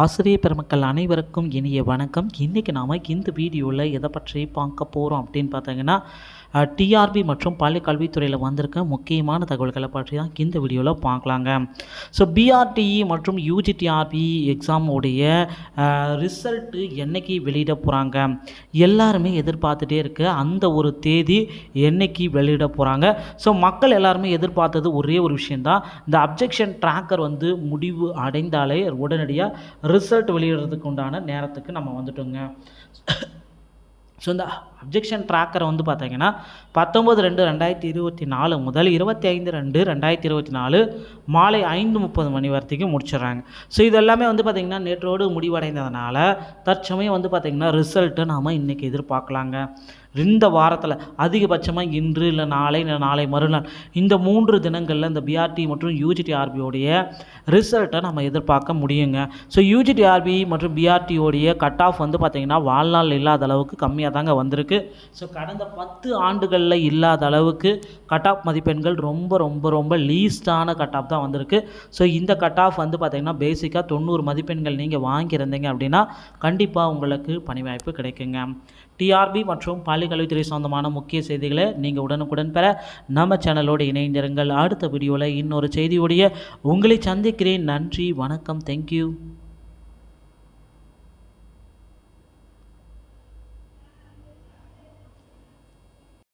ஆசிரியர் பெருமக்கள் அனைவருக்கும் இனிய வணக்கம். இன்றைக்கி நாம் இந்த வீடியோவில் எதை பற்றி பார்க்க போகிறோம் அப்படின்னு பார்த்தீங்கன்னா டிஆர்பி மற்றும் பள்ளிக்கல்வித்துறையில் வந்திருக்க முக்கியமான தகவல்களை பற்றி தான் இந்த வீடியோவில் பார்க்கலாங்க. ஸோ பிஆர்டிஇ மற்றும் யூஜிடிஆர்பி எக்ஸாமுடைய ரிசல்ட்டு என்னைக்கு வெளியிட போகிறாங்க எல்லாருமே எதிர்பார்த்துட்டே இருக்க அந்த ஒரு தேதி என்னைக்கு வெளியிட போகிறாங்க ஸோ மக்கள் எல்லாருமே எதிர்பார்த்தது ஒரே ஒரு விஷயந்தான் இந்த அப்ஜெக்ஷன் ட்ராக்கர் வந்து முடிவு அடைந்தாலே உடனடியாக ரிசல்ட் வெளியிடுறதுக்கு உண்டான நேரத்துக்கு நம்ம வந்துட்டோங்க. ஸோ இந்த அப்ஜெக்ஷன் ட்ராக்கரை வந்து பார்த்தீங்கன்னா பத்தொம்பது ரெண்டு ரெண்டாயிரத்தி இருபத்தி நாலு முதல் இருபத்தி ஐந்து ரெண்டு ரெண்டாயிரத்தி இருபத்தி நாலு மாலை ஐந்து முப்பது மணி வரைக்கும் முடிச்சிடுறாங்க. ஸோ இது எல்லாமே வந்து பார்த்திங்கன்னா நேற்றோடு முடிவடைந்ததுனால தற்சமயம் வந்து பார்த்திங்கன்னா ரிசல்ட்டை நாம் இன்றைக்கி எதிர்பார்க்கலாங்க. இந்த வாரத்தில் அதிகபட்சமாக இன்று இல்லை நாளை இல்லை நாளை மறுநாள் இந்த மூன்று தினங்களில் இந்த பிஆர்டி மற்றும் யூஜிடிஆர்பியோடைய ரிசல்ட்டை நம்ம எதிர்பார்க்க முடியுங்க. ஸோ யூஜிடிஆர்பி மற்றும் பிஆர்டியோடைய கட் ஆஃப் வந்து பார்த்திங்கன்னா வாழ்நாள் இல்லாத அளவுக்கு கம்மியாக தாங்க வந்திருக்கு. ஸோ கடந்த பத்து ஆண்டுகளில் இல்லாத அளவுக்கு கட் ஆஃப் மதிப்பெண்கள் ரொம்ப ரொம்ப ரொம்ப லீஸ்டான கட் ஆஃப் தான் வந்திருக்கு. ஸோ இந்த கட் ஆஃப் வந்து பார்த்திங்கன்னா பேசிக்காக தொண்ணூறு மதிப்பெண்கள் நீங்கள் வாங்கியிருந்தீங்க அப்படின்னா கண்டிப்பாக உங்களுக்கு பணி வாய்ப்பு கிடைக்குங்க டிஆர்பி மற்றும் பள்ளி கல்வித்துறை சொந்தமான முக்கிய செய்திகளை நீங்கள் உடனுக்குடன் பெற நம்ம சேனலோடு இணைந்திருங்கள். அடுத்த வீடியோவில் இன்னொரு செய்தியோடைய உங்களை சந்திக்கிறேன். நன்றி வணக்கம். தேங்க்யூ